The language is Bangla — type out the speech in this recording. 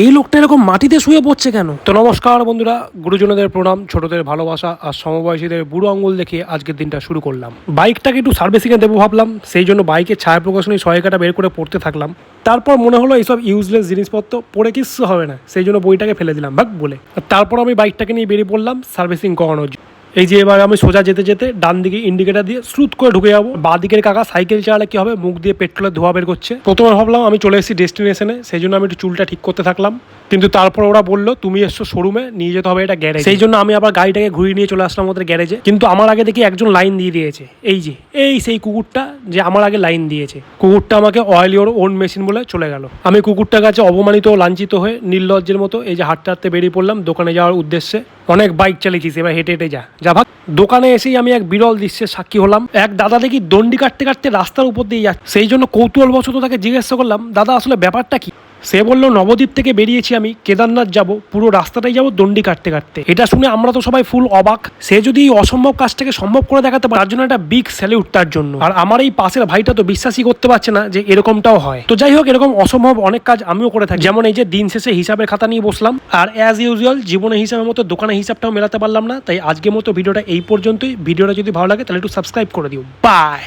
এই লোকটা এরকম মাটিতে শুয়ে পড়ছে কেন? তো নমস্কার বন্ধুরা, গুরুজনদের প্রণাম, ছোটদের ভালোবাসা আর সমবয়সীদের বুড়ো আঙ্গুল দেখে আজকের দিনটা শুরু করলাম। বাইকটাকে একটু সার্ভিসিংয়ে দেবো ভাবলাম, সেই জন্য বাইকের ছায়া প্রকাশনী সহায়িকাটা বের করে পড়তে থাকলাম। তারপর মনে হলো এইসব ইউজলেস জিনিসপত্র পড়ে কিচ্ছু হবে না, সেই জন্য বইটাকে ফেলে দিলাম, ভাগ বলে। তারপর আমি বাইকটাকে নিয়ে বেরিয়ে পড়লাম সার্ভিসিং করানোর। এই যে এবার আমি সোজা যেতে যেতে ডান দিকে ইন্ডিকেটার দিয়ে স্রুত করে ঢুকে যাব। বা দিকের কাকা সাইকেল চালালে কি হবে? মুখ দিয়ে পেট্রোলের ধোয়া বের করছে। প্রথমে ভাবলাম আমি চলে এসেছি ডেস্টিনেশনে সেই জন্য আমি একটু চুলটা ঠিক করতে থাকলাম। কিন্তু তারপর ওরা বলল, তুমি এসছো শোরুমে নিয়ে যেতে হবে এটা গ্যারেজ সেই জন্য আমি আবার গাড়িটাকে ঘুরিয়ে নিয়ে চলে আসলাম ওদের গ্যারেজে কিন্তু আমার আগে দেখি একজন লাইন দিয়ে দিয়েছে। এই যে, এই সেই কুকুরটা যে আমার আগে লাইন দিয়েছে। কুকুরটা আমাকে অয়েল ওর ওন মেশিন বলে চলে গেল। আমি কুকুরটার কাছে অপমানিত ও লাঞ্ছিত হয়ে নির্লজ্জের মতো এই যে হাঁটতে হাঁটতে বেরিয়ে পড়লাম দোকানে যাওয়ার উদ্দেশ্যে। অনেক বাইক চালিয়েছিস, এবার হেঁটে হেঁটে যা। যা ভাগ। দোকানে এসেই আমি এক বিরল দৃশ্যের সাক্ষী হলাম। এক দাদা দেখি দণ্ডি কাটতে কাটতে রাস্তার উপর দিয়ে যাচ্ছে। সেই জন্য কৌতূহল কৌতূহলবশত তাকে জিজ্ঞাসা করলাম, দাদা, আসলে ব্যাপারটা কি? সে বলল, নবদ্বীপ থেকে বেরিয়েছি আমি। কেদারনাথ যাব। পুরো রাস্তাটাই যাব দণ্ডি কাটতে কাটতে। এটা শুনে আমরা তো সবাই ফুল অবাক। সে যদি এই অসম্ভব কাজটাকে সম্ভব করে দেখাতে পারে, তার জন্য একটা বিগ স্যালিউট তার জন্য। আর আমার এই পাশের ভাইটা তো বিশ্বাসই করতে পারছে না যে এরকমটাও হয়। তো যাই হোক, এরকম অসম্ভব অনেক কাজ আমিও করে থাকি। যেমন এই যে দিন শেষে হিসাবের খাতা নিয়ে বসলাম। আর অ্যাজ ইউজুয়াল জীবনের হিসাবের মতো দোকানের হিসাবটাও মেলাতে পারলাম না। তাই আজকের মতো ভিডিওটা এই পর্যন্তই। ভিডিওটা যদি ভালো লাগে, তাহলে একটু সাবস্ক্রাইব করে দিও। বাই